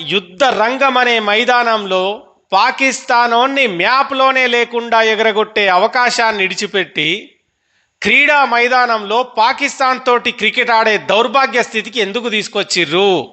యుద్ధ రంగం అనే మైదానంలో పాకిస్తానోన్ని మ్యాప్లోనే లేకుండా ఎగరగొట్టే అవకాశాన్ని విడిచిపెట్టి క్రీడా మైదానంలో పాకిస్తాన్ తోటి క్రికెట్ ఆడే దౌర్భాగ్య స్థితికి ఎందుకు తీసుకొచ్చిర్రు?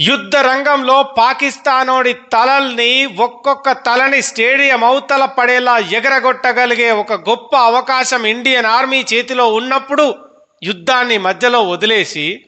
యుద్ధ రంగంలో పాకిస్తానోడి తలల్ని ఒక్కొక్క తలని స్టేడియం అవతల పడేలా ఎగరగొట్టగలిగే ఒక గొప్ప అవకాశం ఇండియన్ ఆర్మీ చేతిలో ఉన్నప్పుడు యుద్ధాన్ని మధ్యలో వదిలేసి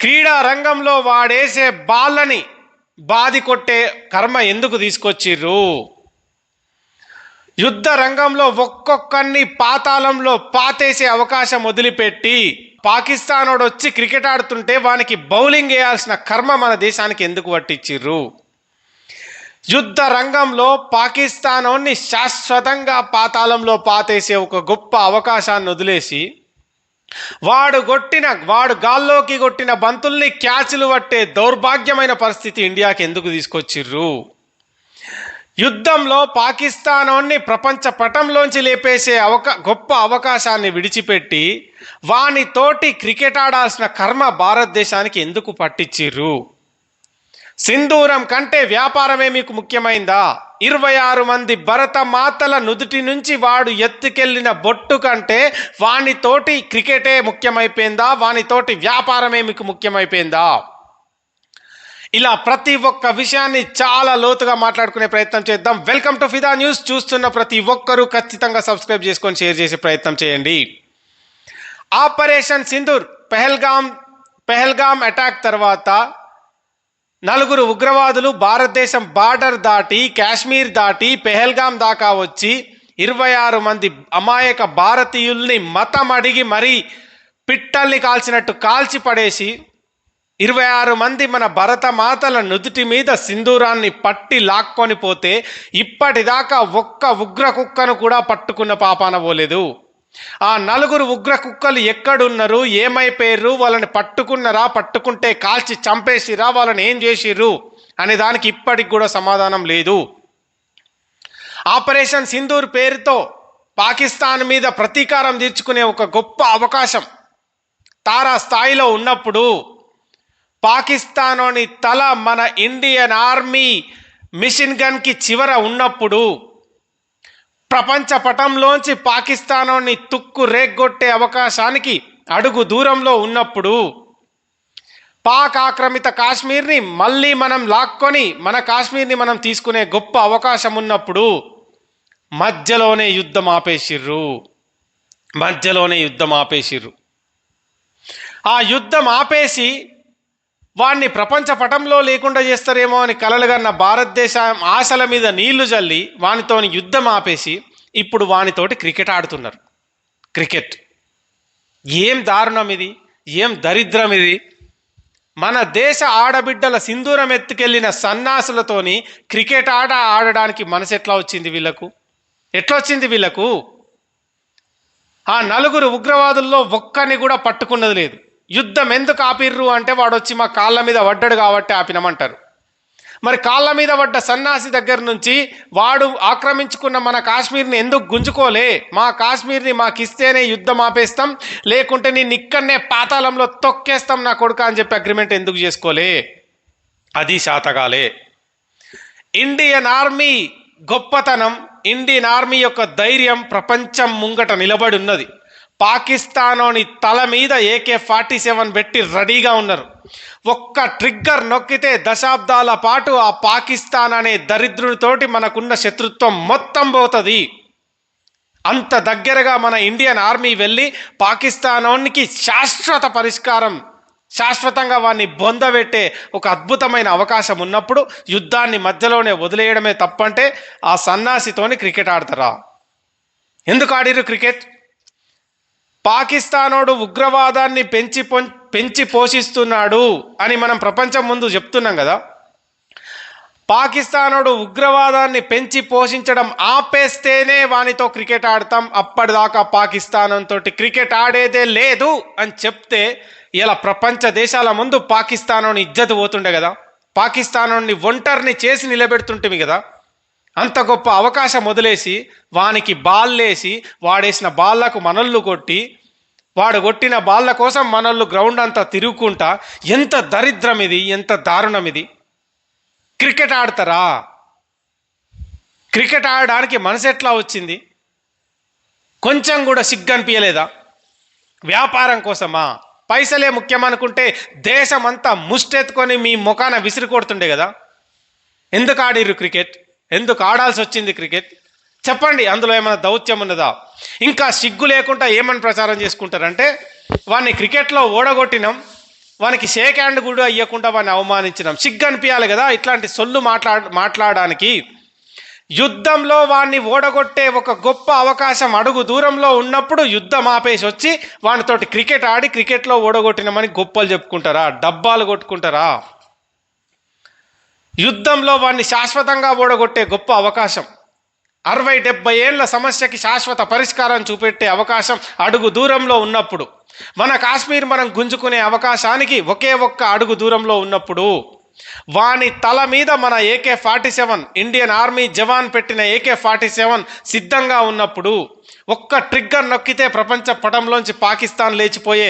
క్రీడా రంగంలో వాడేసే బాళ్ళని బాది కొట్టే కర్మ ఎందుకు తీసుకొచ్చిర్రు? యుద్ధ రంగంలో ఒక్కొక్కరిని పాతాళంలో పాతేసే అవకాశం వదిలిపెట్టి పాకిస్తానోడు వచ్చి క్రికెట్ ఆడుతుంటే వానికి బౌలింగ్ వేయాల్సిన కర్మ మన దేశానికి ఎందుకు పట్టించిర్రు యుద్ధ రంగంలో పాకిస్తానోని శాశ్వతంగా పాతాళంలో పాతేసే ఒక గొప్ప అవకాశాన్ని వదిలేసి వాడు కొట్టిన వాడు గాల్లోకి కొట్టిన బంతుల్ని క్యాచ్లు పట్టే దౌర్భాగ్యమైన పరిస్థితి ఇండియాకి ఎందుకు తీసుకొచ్చిర్రు? యుద్ధంలో పాకిస్తానాన్ని ప్రపంచ పటంలోంచి లేపేసే అవకా గొప్ప అవకాశాన్ని విడిచిపెట్టి వాని తోటి క్రికెట్ ఆడాల్సిన కర్మ భారతదేశానికి ఎందుకు పట్టించిర్రు సింధూరం కంటే వ్యాపారమే మీకు ముఖ్యమైందా? ఇరవై ఆరు మంది భరత మాతల నుదుటి నుంచి వాడు ఎత్తుకెళ్ళిన బొట్టు కంటే వానితోటి క్రికెటే ముఖ్యమైపోయిందా? వానితోటి వ్యాపారమే మీకు ముఖ్యమైపోయిందా? ఇలా ప్రతి ఒక్క విషయాన్ని చాలా లోతుగా మాట్లాడుకునే ప్రయత్నం చేద్దాం. Welcome to Fida news. చూస్తున్న ప్రతి ఒక్కరూ ఖచ్చితంగా సబ్స్క్రైబ్ చేసుకొని షేర్ చేసే ప్రయత్నం చేయండి. ఆపరేషన్ సింధూర్ పెహల్గాం పెహల్గాం అటాక్ తర్వాత నలుగురు ఉగ్రవాదులు భారతదేశం బార్డర్ దాటి కాశ్మీర్ దాటి పెహల్గాం దాకా వచ్చి ఇరవై ఆరు మంది అమాయక భారతీయుల్ని మతం అడిగి మరీ పిట్టల్ని కాల్చినట్టు కాల్చి పడేసి ఇరవై ఆరు మంది మన భరత మాతల నుదుటి మీద సింధూరాన్ని పట్టి లాక్కొని పోతే ఇప్పటిదాకా ఒక్క ఉగ్ర కుక్కను కూడా పట్టుకున్న పాపాన పోలేదు. ఆ నలుగురు ఉగ్ర కుక్కలు ఎక్కడున్నారు? ఏమైపోయారు వాళ్ళని పట్టుకున్నారా? పట్టుకుంటే కాల్చి చంపేసిరా వాళ్ళని ఏం చేసిర్రు? అనే దానికి ఇప్పటికి కూడా సమాధానం లేదు. ఆపరేషన్ సింధూర్ పేరుతో పాకిస్తాన్ మీద ప్రతీకారం తీర్చుకునే ఒక గొప్ప అవకాశం తారా స్థాయిలో ఉన్నప్పుడు పాకిస్తాన్లోని తల మన ఇండియన్ ఆర్మీ మిషన్ గన్కి చివర ఉన్నప్పుడు ప్రపంచ పటంలోంచి పాకిస్తానాన్ని తుక్కు రేగ్గొట్టే అవకాశానికి అడుగు దూరంలో ఉన్నప్పుడు పాక్ ఆక్రమిత కాశ్మీర్ని మళ్ళీ మనం లాక్కొని మన కాశ్మీర్ని మనం తీసుకునే గొప్ప అవకాశం ఉన్నప్పుడు మధ్యలోనే యుద్ధం ఆపేసిర్రు. మధ్యలోనే యుద్ధం ఆపేసిర్రు. ఆ యుద్ధం ఆపేసి వాణ్ణి ప్రపంచ పటంలో లేకుండా చేస్తారేమో అని కలలుగన్న భారతదేశం ఆశల మీద నీళ్ళు జల్లి వానితోని యుద్ధం ఆపేసి ఇప్పుడు వానితోటి క్రికెట్ ఆడుతున్నారు. క్రికెట్. ఏం దారుణం ఇది ఏం దరిద్రం ఇది మన దేశ ఆడబిడ్డల సింధూరం ఎత్తుకెళ్ళిన సన్నాసులతోని క్రికెట్ ఆట ఆడడానికి మనసు ఎట్లా వచ్చింది వీళ్ళకు? ఎట్లొచ్చింది వీళ్ళకు? ఆ నలుగురు ఉగ్రవాదుల్లో ఒక్కరిని కూడా పట్టుకున్నది లేదు. యుద్ధం ఎందుకు ఆపిర్రు అంటే వాడు వచ్చి మా కాళ్ళ మీద పడ్డాడు కాబట్టి ఆపినమంటారు. మరి కాళ్ళ మీద పడ్డ సన్నాసి దగ్గర నుంచి వాడు ఆక్రమించుకున్న మన కాశ్మీర్ని ఎందుకు గుంజుకోలే? మా కాశ్మీర్ని మాకు ఇస్తేనే యుద్ధం ఆపేస్తాం లేకుంటే నేను ఇక్కడనే పాతాళంలో తొక్కేస్తాం నా కొడుక అని చెప్పి అగ్రిమెంట్ ఎందుకు చేసుకోలే? అది శాతగాలే. ఇండియన్ ఆర్మీ గొప్పతనం ఇండియన్ ఆర్మీ యొక్క ధైర్యం ప్రపంచం ముంగట నిలబడి ఉన్నది. పాకిస్తానోని తల మీద ఏకే ఫార్టీ సెవెన్ పెట్టి రెడీగా ఉన్నారు. ఒక్క ట్రిగ్గర్ నొక్కితే దశాబ్దాల పాటు ఆ పాకిస్తాన్ అనే దరిద్రునితోటి మనకున్న శత్రుత్వం మొత్తం పోతుంది. అంత దగ్గరగా మన ఇండియన్ ఆర్మీ వెళ్ళి పాకిస్తానోనికి శాశ్వత పరిష్కారం శాశ్వతంగా వాడిని బొందబెట్టే ఒక అద్భుతమైన అవకాశం ఉన్నప్పుడు యుద్ధాన్ని మధ్యలోనే వదిలేయడమే తప్పంటే ఆ సన్నాసితోని క్రికెట్ ఆడతారా? ఎందుకు ఆడిరు క్రికెట్? పాకిస్తానోడు ఉగ్రవాదాన్ని పెంచి పొం- పెంచి పోషిస్తున్నాడు అని మనం ప్రపంచం ముందు చెప్తున్నాం కదా. పాకిస్తానోడు ఉగ్రవాదాన్ని పెంచి పోషించడం ఆపేస్తేనే వానితో క్రికెట్ ఆడతాం. అప్పటిదాకా పాకిస్తానంతో క్రికెట్ ఆడేదే లేదు అని చెప్తే ఇలా ప్రపంచ దేశాల ముందు పాకిస్తానోని ఇజ్జత్ పోతుండే కదా. పాకిస్తానోని ఒంటరిని చేసి నిలబెడుతుంటేమి కదా. అంత గొప్ప అవకాశం వదిలేసి వానికి బాల్లేసి వాడేసిన బాల్లకు మనల్లు కొట్టి వాడు కొట్టిన బాళ్ళ కోసం మనల్లు గ్రౌండ్ అంతా తిరుగుకుంటా ఎంత దరిద్రం ఇది ఎంత దారుణం ఇది క్రికెట్ ఆడతారా? క్రికెట్ ఆడడానికి మనసు ఎట్లా వచ్చింది? కొంచెం కూడా సిగ్గు అనిపించలేదా వ్యాపారం కోసమా? పైసలే ముఖ్యం అనుకుంటే దేశం అంతా ముష్టెత్తుకొని మీ ముఖాన విసిరి కొడుతుండే కదా? ఎందుకు ఆడిర్రు క్రికెట్? ఎందుకు ఆడాల్సి వచ్చింది క్రికెట్? చెప్పండి అందులో ఏమైనా దౌత్యం ఉన్నదా? ఇంకా సిగ్గు లేకుండా ఏమని ప్రచారం చేసుకుంటారంటే వాడిని క్రికెట్లో ఓడగొట్టినాం వానికి షేక్ హ్యాండ్ కూడా అయ్యకుండా వాడిని అవమానించినాం. సిగ్గు అనిపించాలి కదా ఇట్లాంటి సొల్లు మాట్లా మాట్లాడడానికి. యుద్ధంలో వాడిని ఓడగొట్టే ఒక గొప్ప అవకాశం అడుగు దూరంలో ఉన్నప్పుడు యుద్ధం ఆపేసి వచ్చి వానితోటి క్రికెట్ ఆడి క్రికెట్లో ఓడగొట్టినామని గొప్పలు చెప్పుకుంటారా? డబ్బాలు కొట్టుకుంటారా? యుద్ధంలో వాడిని శాశ్వతంగా ఓడగొట్టే గొప్ప అవకాశం. అరవై డెబ్బై ఏళ్ళ సమస్యకి శాశ్వత పరిష్కారం చూపెట్టే అవకాశం అడుగు దూరంలో ఉన్నప్పుడు మన కాశ్మీర్ మనం గుంజుకునే అవకాశానికి ఒకే ఒక్క అడుగు దూరంలో ఉన్నప్పుడు వాని తల మీద మన AK forty seven Indian army jawan పెట్టిన ఏకే ఫార్టీ సెవెన్ సిద్ధంగా ఉన్నప్పుడు ఒక్క ట్రిగ్గర్ నొక్కితే ప్రపంచ పటంలోంచి పాకిస్తాన్ లేచిపోయే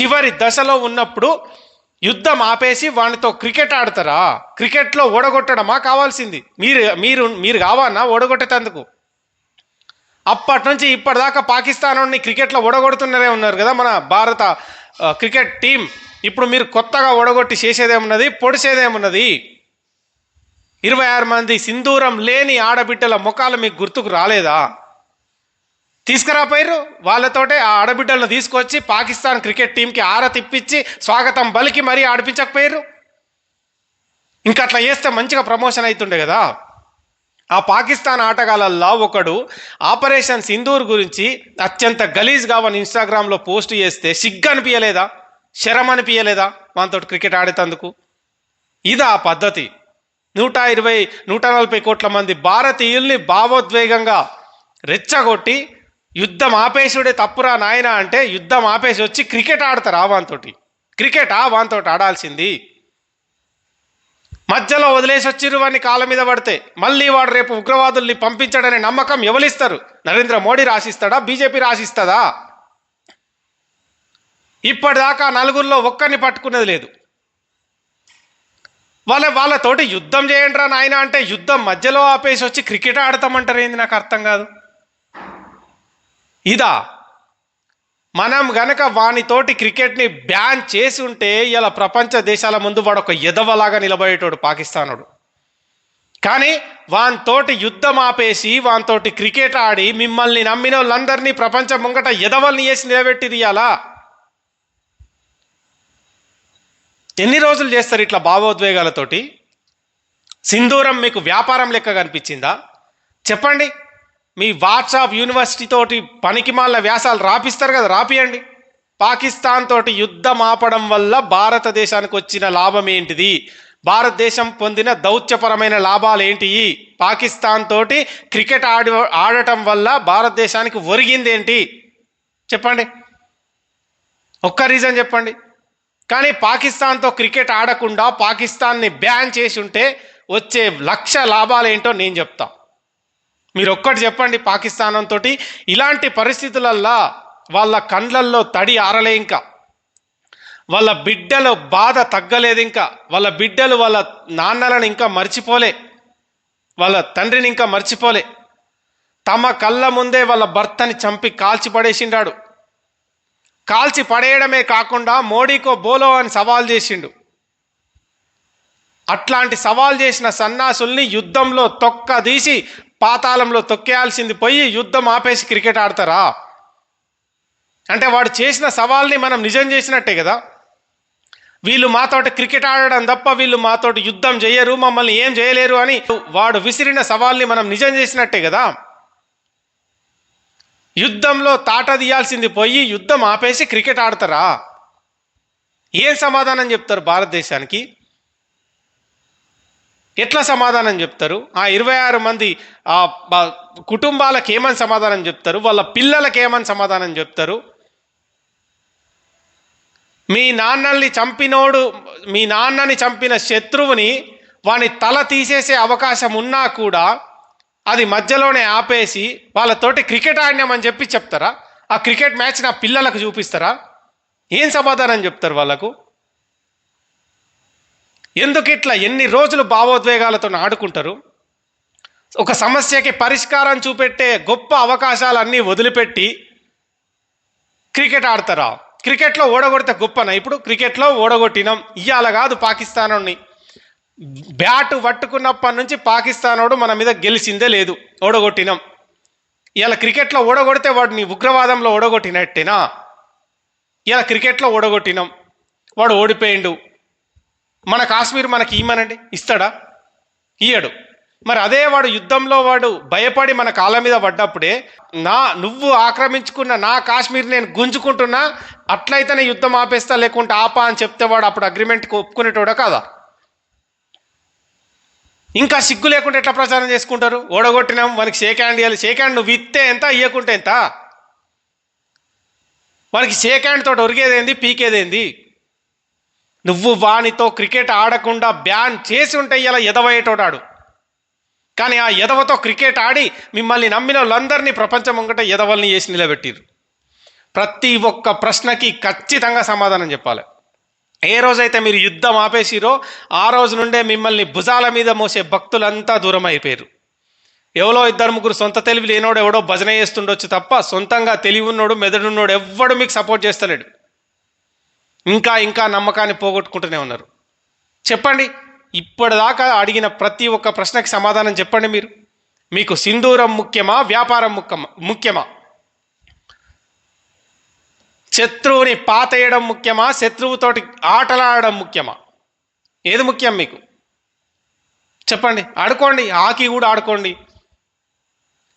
చివరి దశలో ఉన్నప్పుడు యుద్ధం ఆపేసి వానితో క్రికెట్ ఆడతారా? క్రికెట్లో ఓడగొట్టడమా? కావాల్సింది. మీరు మీరు మీరు కావాలన్నా ఓడగొట్టేటందుకు. అప్పటి నుంచి ఇప్పటిదాకా పాకిస్తాన్ క్రికెట్లో ఓడగొడుతున్నారే ఉన్నారు కదా మన భారత క్రికెట్ టీం. ఇప్పుడు మీరు కొత్తగా ఓడగొట్టి చేసేదేమున్నది? పొడిసేదేమున్నది ఇరవై ఆరు మంది సింధూరం లేని ఆడబిడ్డల ముఖాలు మీకు గుర్తుకు రాలేదా? తీసుకురాపోయారు వాళ్ళతోటే ఆ ఆడబిడ్డలను తీసుకొచ్చి పాకిస్తాన్ క్రికెట్ టీంకి ఆర తిప్పించి స్వాగతం బలికి మరీ ఆడిపించకపోయారు ఇంకా అట్లా చేస్తే మంచిగా ప్రమోషన్ అవుతుండే కదా. ఆ పాకిస్తాన్ ఆటగాళ్ళల్లో ఒకడు ఆపరేషన్ సింధూర్ గురించి అత్యంత గలీజ్గా మన ఇన్స్టాగ్రామ్లో పోస్ట్ చేస్తే సిగ్గు అనిపించలేదా శరం అనిపించలేదా మనతో క్రికెట్ ఆడేటందుకు? ఇదా ఆ పద్ధతి. నూట ఇరవై నూట నలభై కోట్ల మంది భారతీయుల్ని భావోద్వేగంగా రెచ్చగొట్టి యుద్ధం ఆపేసుడే తప్పురా నాయన అంటే యుద్ధం ఆపేసి వచ్చి క్రికెట్ ఆడతారా వానితోటి క్రికెట్ ఆ వానితోటి ఆడాల్సింది. మధ్యలో వదిలేసి వచ్చిరు వాడిని కాళ్ళ మీద పడితే. మళ్ళీ వాడు రేపు ఉగ్రవాదుల్ని పంపించాడనే నమ్మకం ఎవరిస్తారు? నరేంద్ర మోడీ రాసిస్తాడా? బీజేపీ రాసిస్తుందా? ఇప్పటిదాకా నలుగురిలో ఒక్కరిని పట్టుకున్నది లేదు. వాళ్ళ వాళ్ళతోటి యుద్ధం చేయండి రా నాయన అంటే యుద్ధం మధ్యలో ఆపేసి వచ్చి క్రికెట్ ఆడతామంటారు ఏంది నాకు అర్థం కాదు. ఇదా మనం గనక వానితోటి క్రికెట్ని బ్యాన్ చేసి ఉంటే ఇలా ప్రపంచ దేశాల ముందు వాడు ఒక ఎదవలాగా నిలబడేటోడు పాకిస్తానుడు. కానీ వానితోటి యుద్ధం ఆపేసి వానితోటి క్రికెట్ ఆడి మిమ్మల్ని నమ్మిన వాళ్ళందరినీ ప్రపంచం ముంగట ఎదవల్ని వేసి నిలబెట్టిది అలా ఎన్ని రోజులు చేస్తారు ఇట్లా భావోద్వేగాలతోటి? సింధూరం మీకు వ్యాపారం లెక్క కనిపించిందా? చెప్పండి. మీ వాట్సాప్ యూనివర్సిటీ తోటి పనికిమాల వ్యాసాలు రాపిస్తారు కదా రాపియండి. పాకిస్తాన్ తోటి యుద్ధం ఆపడం వల్ల భారతదేశానికి వచ్చిన లాభం ఏంటిది? భారతదేశం పొందిన దౌత్యపరమైన లాభాలు ఏంటి? పాకిస్తాన్ తోటి క్రికెట్ ఆడి ఆడటం వల్ల భారతదేశానికి ఒరిగింది ఏంటి? చెప్పండి. ఒక్క రీజన్ చెప్పండి. కానీ పాకిస్తాన్తో క్రికెట్ ఆడకుండా పాకిస్తాన్ని బ్యాన్ చేసి ఉంటే వచ్చే లక్ష లాభాలు ఏంటో నేను చెప్తా. మీరు ఒక్కటి చెప్పండి పాకిస్తానంతో ఇలాంటి పరిస్థితులల్లా వాళ్ళ కండ్లల్లో తడి ఆరలే ఇంకా. వాళ్ళ బిడ్డల బాధ తగ్గలేదు ఇంకా. వాళ్ళ బిడ్డలు వాళ్ళ నాన్నలను ఇంకా మర్చిపోలే. వాళ్ళ తండ్రిని ఇంకా మర్చిపోలే. తమ కళ్ళ ముందే వాళ్ళ భర్తని చంపి కాల్చి పడేసిండాడు కాల్చి పడేయడమే కాకుండా మోడీకో బోలో అని సవాల్ చేసిండు. అట్లాంటి సవాల్ చేసిన సన్నాసుల్ని యుద్ధంలో తొక్క తీసి పాతాళంలో తొక్కేయాల్సింది పోయి యుద్ధం ఆపేసి క్రికెట్ ఆడతారా? అంటే వాడు చేసిన సవాల్ని మనం నిజం చేసినట్టే కదా. వీళ్ళు మాతోటి క్రికెట్ ఆడడం తప్ప వీళ్ళు మాతోటి యుద్ధం చేయరు మమ్మల్ని ఏం చేయలేరు అని వాడు విసిరిన సవాల్ని మనం నిజం చేసినట్టే కదా. యుద్ధంలో తాట తీయాల్సింది పోయి యుద్ధం ఆపేసి క్రికెట్ ఆడతారా? ఏం సమాధానం చెప్తారు భారతదేశానికి? ఎట్లా సమాధానం చెప్తారు? ఆ ఇరవై ఆరు మంది ఆ కుటుంబాలకు ఏమని సమాధానం చెప్తారు? వాళ్ళ పిల్లలకి ఏమని సమాధానం చెప్తారు? మీ నాన్నల్ని చంపినోడు మీ నాన్నని చంపిన శత్రువుని వాని తల తీసేసే అవకాశం ఉన్నా కూడా అది మధ్యలోనే ఆపేసి వాళ్ళతోటి క్రికెట్ ఆడినామని చెప్పి చెప్తారా? ఆ క్రికెట్ మ్యాచ్ నా పిల్లలకు చూపిస్తారా? ఏం సమాధానం చెప్తారు వాళ్ళకు? ఎందుకు ఇట్లా ఎన్ని రోజులు భావోద్వేగాలతో ఆడుకుంటారు? ఒక సమస్యకి పరిష్కారం చూపెట్టే గొప్ప అవకాశాలన్నీ వదిలిపెట్టి క్రికెట్ ఆడతారా? క్రికెట్లో ఓడగొడితే గొప్పనా? ఇప్పుడు క్రికెట్లో ఓడగొట్టినాం. ఇయ్యాల కాదు పాకిస్తానుని. బ్యాట్ పట్టుకున్నప్పటి నుంచి పాకిస్తానోడు మన మీద గెలిచిందే లేదు. ఓడగొట్టినాం. ఇలా క్రికెట్లో ఓడగొడితే వాడిని ఉగ్రవాదంలో ఓడగొట్టినట్టేనా? ఇలా క్రికెట్లో ఓడగొట్టినాం. వాడు ఓడిపోయిండు. మన కాశ్మీర్ మనకి ఇమ్మనండి ఇస్తాడా? ఇయ్యడు. మరి అదే వాడు యుద్ధంలో వాడు భయపడి మన కాళ్ళ మీద పడ్డప్పుడే నా నువ్వు ఆక్రమించుకున్న నా కాశ్మీర్ నేను గుంజుకుంటున్నా అట్లయితేనే యుద్ధం ఆపేస్తా లేకుంటే ఆపా అని చెప్తే వాడు అప్పుడు అగ్రిమెంట్కి ఒప్పుకునేటోడా కాదా? ఇంకా సిగ్గు లేకుండా ఎట్లా ప్రచారం చేసుకుంటారు? ఓడగొట్టినాం మనకి షేక్ హ్యాండ్ ఇవ్వాలి షేక్ హ్యాండ్ నువ్వు ఇస్తే ఎంత ఇవ్వకుంటే ఎంత? వానికి షేక్ హ్యాండ్ తోటి ఒరిగేదేంది పీకేదేంది? నువ్వు వానితో క్రికెట్ ఆడకుండా బ్యాన్ చేసి ఉంటే ఇలా ఎదవయ్యేటోడాడు? కానీ ఆ ఎదవతో క్రికెట్ ఆడి మిమ్మల్ని నమ్మిన వాళ్ళందరినీ ప్రపంచం ముంగట ఎదవల్ని చేసి నిలబెట్టిరు ప్రతి ఒక్క ప్రశ్నకి ఖచ్చితంగా సమాధానం చెప్పాలి. ఏ రోజైతే మీరు యుద్ధం ఆపేసిరో ఆ రోజు నుండే మిమ్మల్ని భుజాల మీద మోసే భక్తులంతా దూరం అయిపోయారు ఎవరో ఇద్దరు ముగ్గురు సొంత తెలివి లేనోడు ఎవడో భజన చేస్తుండొచ్చు తప్ప సొంతంగా తెలివి ఉన్నోడు మెదడున్నోడు ఎవ్వడు మీకు సపోర్ట్ చేస్తలేడు. ఇంకా ఇంకా నమ్మకాన్ని పోగొట్టుకుంటూనే ఉన్నారు. చెప్పండి ఇప్పటిదాకా అడిగిన ప్రతి ఒక్క ప్రశ్నకి సమాధానం చెప్పండి మీరు. మీకు సింధూరం ముఖ్యమా వ్యాపారం ముఖ్యమా ముఖ్యమా? శత్రువుని పాతేయడం ముఖ్యమా శత్రువుతోటి ఆటలాడడం ముఖ్యమా? ఏది ముఖ్యం మీకు? చెప్పండి ఆడుకోండి హాకీ కూడా ఆడుకోండి.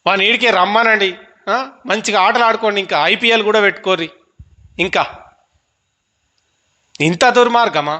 వాని ఈడికే రమ్మనండి. మంచిగా ఆటలు ఆడుకోండి ఇంకా ఐపీఎల్ కూడా పెట్టుకోర్రి. ఇంకా ಇಂಥ ದುರ್ಮಾರ್ಗಮಾ